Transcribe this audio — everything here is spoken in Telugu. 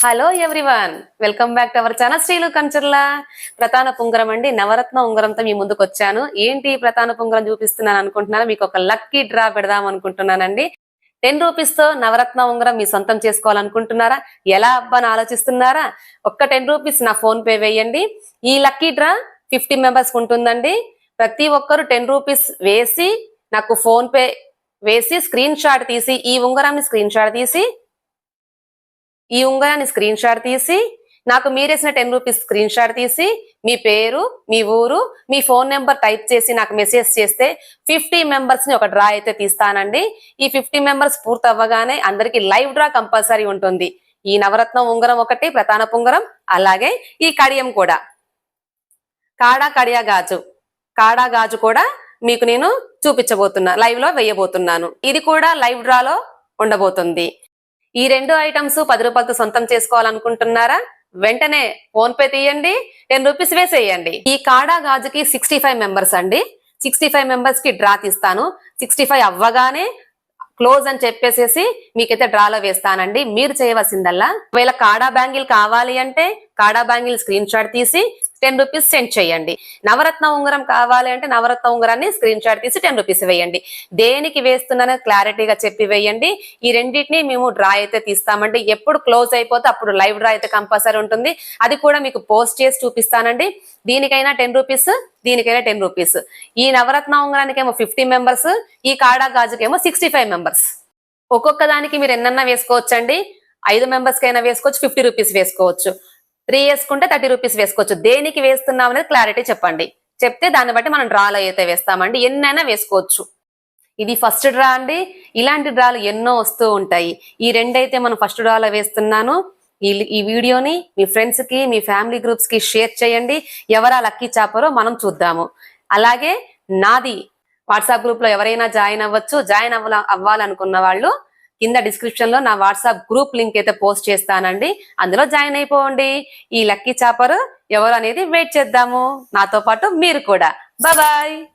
Hello everyone welcome back to our channel Srilu Kancharla ప్రధాన పుంగరం అండి. నవరత్న ఉంగరంతో మీ ముందుకు వచ్చాను. ఏంటి ప్రధాన పుంగరం చూపిస్తున్నాను అనుకుంటున్నాను మీకు ఒక లక్కీ డ్రా పెడదాం అనుకుంటున్నానండి. టెన్ రూపీస్తో నవరత్న ఉంగరం మీ సొంతం చేసుకోవాలనుకుంటున్నారా? ఎలా అబ్బాని ఆలోచిస్తున్నారా? ఒక్క టెన్ రూపీస్ నా ఫోన్ పే వేయండి. ఈ లక్కీ డ్రా ఫిఫ్టీ మెంబర్స్ ఉంటుందండి. ప్రతి ఒక్కరు టెన్ రూపీస్ వేసి నాకు ఫోన్ పే వేసి స్క్రీన్ షాట్ తీసి ఈ ఉంగరాన్ని స్క్రీన్ షాట్ తీసి ఈ ఉంగరాన్ని స్క్రీన్ షాట్ తీసి నాకు మీరేసిన టెన్ రూపీస్ స్క్రీన్ షాట్ తీసి మీ పేరు మీ ఊరు మీ ఫోన్ నెంబర్ టైప్ చేసి నాకు మెసేజ్ చేస్తే ఫిఫ్టీ మెంబర్స్ని ఒక డ్రా అయితే తీస్తానండి. ఈ ఫిఫ్టీ మెంబర్స్ పూర్తి అవ్వగానే అందరికి లైవ్ డ్రా కంపల్సరీ ఉంటుంది. ఈ నవరత్నం ఉంగరం ఒకటి ప్రధాన ఉంగరం అలాగే ఈ కడియం కూడా. కాడా కడియా గాజు. కాడా గాజు కూడా మీకు నేను చూపించబోతున్నా లైవ్లో వేయబోతున్నాను. ఇది కూడా లైవ్ డ్రాలో ఉండబోతుంది. ఈ రెండు ఐటమ్స్ పది రూపాయలతో సొంతం చేసుకోవాలనుకుంటున్నారా? వెంటనే ఫోన్ పే తీయండి. టెన్ రూపీస్ వేసేయండి. ఈ కాడా గాజుకి సిక్స్టీ ఫైవ్ మెంబర్స్ అండి. సిక్స్టీ ఫైవ్ మెంబర్స్కి డ్రా తీస్తాను. సిక్స్టీ ఫైవ్ అవ్వగానే క్లోజ్ అని చెప్పేసేసి మీకైతే డ్రాలో వేస్తానండి. మీరు చేయవలసిందల్లా. ఒకవేళ కాడా బ్యాంగిల్ కావాలి అంటే కాడా బ్యాంగిల్ స్క్రీన్ షాట్ తీసి టెన్ రూపీస్ సెండ్ చేయండి. నవరత్న ఉంగరం కావాలి అంటే నవరత్న ఉంగరాన్ని స్క్రీన్ షాట్ తీసి టెన్ రూపీస్ వేయండి. దేనికి వేస్తున్నానో క్లారిటీగా చెప్పి వేయండి. ఈ రెండింటిని మేము డ్రా అయితే తీస్తామండి. ఎప్పుడు క్లోజ్ అయిపోతే అప్పుడు లైవ్ డ్రా అయితే కంపల్సరీ ఉంటుంది. అది కూడా మీకు పోస్ట్ చేసి చూపిస్తానండి. దీనికైనా టెన్ రూపీస్ దీనికైనా టెన్ రూపీస్. ఈ నవరత్న ఉంగరానికి ఏమో ఫిఫ్టీ మెంబర్స్ ఈ కాడా గాజుకేమో సిక్స్టీ ఫైవ్ మెంబర్స్. ఒక్కొక్క దానికి మీరు ఎన్నన్నా వేసుకోవచ్చండి. ఐదు మెంబర్స్కి అయినా వేసుకోవచ్చు ఫిఫ్టీ రూపీస్ వేసుకోవచ్చు. త్రీ వేసుకుంటే థర్టీ రూపీస్ వేసుకోవచ్చు. దేనికి వేస్తున్నాం అనేది క్లారిటీ చెప్పండి. చెప్తే దాన్ని బట్టి మనం డ్రాలో అయితే వేస్తామండి. ఎన్నైనా వేసుకోవచ్చు. ఇది ఫస్ట్ డ్రా అండి. ఇలాంటి డ్రాలు ఎన్నో వస్తూ ఉంటాయి. ఈ రెండైతే మనం ఫస్ట్ డ్రాలో వేస్తున్నాను. ఈ ఈ వీడియోని మీ ఫ్రెండ్స్కి మీ ఫ్యామిలీ గ్రూప్స్కి షేర్ చేయండి. ఎవరా లక్కీ చాపరో మనం చూద్దాము. అలాగే నాది వాట్సాప్ గ్రూప్లో ఎవరైనా జాయిన్ అవ్వచ్చు. జాయిన్ అవ్వాలనుకున్న వాళ్ళు కింద డిస్క్రిప్షన్లో నా వాట్సాప్ గ్రూప్ లింక్ అయితే పోస్ట్ చేస్తానండి. అందులో జాయిన్ అయిపోండి. ఈ లక్కీ చాపర్ ఎవరు అనేది వెయిట్ చేద్దాము. నాతో పాటు మీరు కూడా. బాయ్